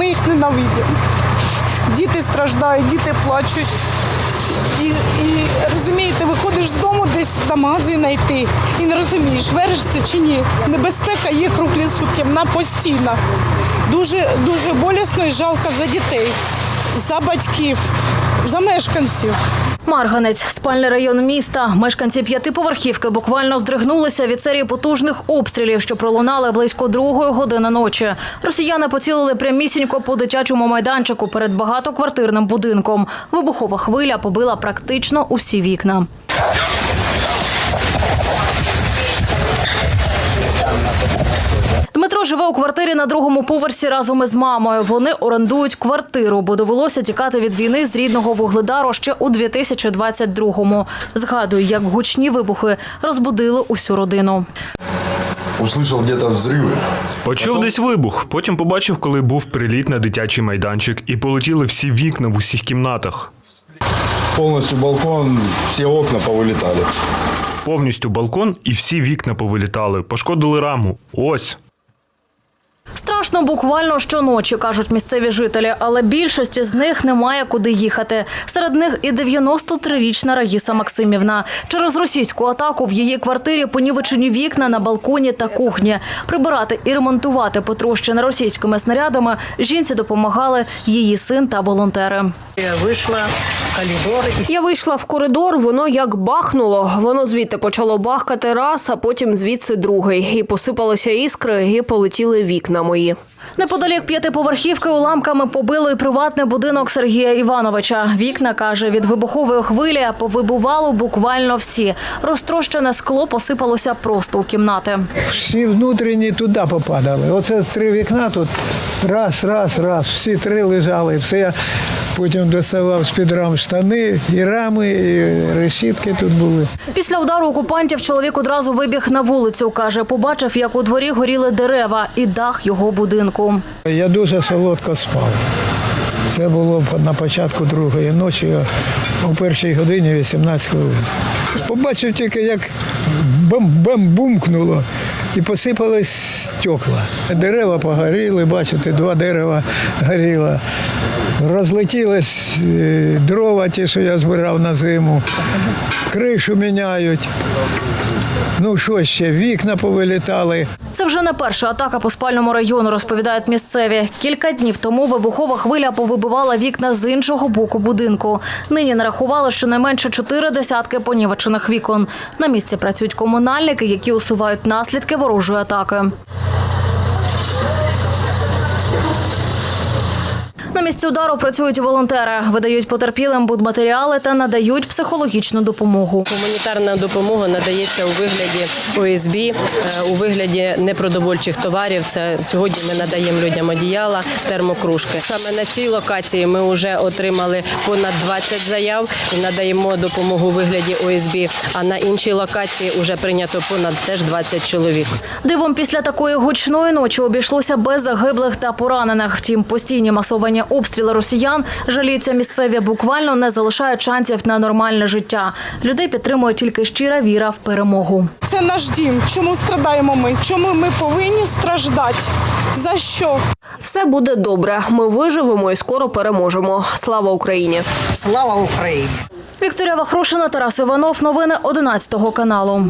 Ми їх ненавидимо. Діти страждають, діти плачуть. І, і розумієте, виходиш з дому десь до магазина йти і не розумієш, веришся чи ні. Небезпека є круглі сутки, вона постійна. Дуже, дуже болісно і жалко за дітей, за батьків, за мешканців. Марганець, спальний район міста. Мешканці п'ятиповерхівки буквально здригнулися від серії потужних обстрілів, що пролунали близько другої години ночі. Росіяни поцілили прямісінько по дитячому майданчику перед багатоквартирним будинком. Вибухова хвиля побила практично усі вікна. живе у квартирі на другому поверсі разом із мамою. Вони орендують квартиру, бо довелося тікати від війни з рідного вугледару ще у 2022-му. Згадує, як гучні вибухи розбудили усю родину. Услышал где-то взрывы. Почув десь вибух. Потім побачив, коли був приліт на дитячий майданчик, і полетіли всі вікна в усіх кімнатах. Полностью балкон, все окна повылетали. Повністю балкон і всі вікна повилітали, пошкодили раму. Ось. Страшно буквально щоночі, кажуть місцеві жителі, але більшості з них немає куди їхати. Серед них і 93-річна Раїса Максимівна. Через російську атаку в її квартирі понівечені вікна на балконі та кухні. Прибирати і ремонтувати потрощене російськими снарядами жінці допомагали її син та волонтери. Я вийшла коридор Я вийшла в коридор, воно як бахнуло. Воно звідти почало бахкати раз, а потім звідси другий. І посипалися іскри, і полетіли вікна мої. Неподалік п'ятиповерхівки уламками побило і приватний будинок Сергія Івановича. Вікна каже, від вибухової хвилі повибувало буквально всі. Розтрощене скло посипалося просто у кімнати. Всі внутрішні туди попадали. Оце три вікна тут. Раз, раз, раз. Всі три лежали. Все я потім доставав з-під рам штани, і рами, і решітки тут були. Після удару окупантів чоловік одразу вибіг на вулицю. каже, побачив, як у дворі горіли дерева і дах його будинку. Я дуже солодко спав. Це було на початку другої ночі, о першій годині 18 хвилин. Побачив тільки, як бам-бам-бумкнуло і посипались стекла. Дерева погоріли, бачите, два дерева горіло. Розлетілись е, дрова, ті, що я збирав на зиму. Кришу міняють. Ну що ще, вікна повилітали. Це вже не перша атака по спальному району, розповідають місцеві. Кілька днів тому вибухова хвиля повибивала вікна з іншого боку будинку. Нині нарахували щонайменше чотири десятки понівечених вікон. На місці працюють комунальники, які усувають наслідки ворожої атаки. На місці удару працюють волонтери, видають потерпілим будматеріали та надають психологічну допомогу. гуманітарна допомога надається у вигляді ОСБ, е, у вигляді непродовольчих товарів. Це сьогодні ми надаємо людям одіяла, термокружки. Саме на цій локації ми вже отримали понад 20 заяв і надаємо допомогу у вигляді ОСБ. А на іншій локації вже прийнято понад теж 20 чоловік. Дивом після такої гучної ночі обійшлося без загиблих та поранених. Втім, постійні масовані обстріли росіян жаліються місцеві буквально не залишають шансів на нормальне життя. Людей підтримує тільки щира віра в перемогу. Це наш дім. Чому страдаємо ми? Чому ми повинні страждати? За що? Все буде добре. Ми виживемо і скоро переможемо. Слава Україні! Слава Україні! Вікторія Вахрушина, Тарас Іванов. Новини 11 каналу.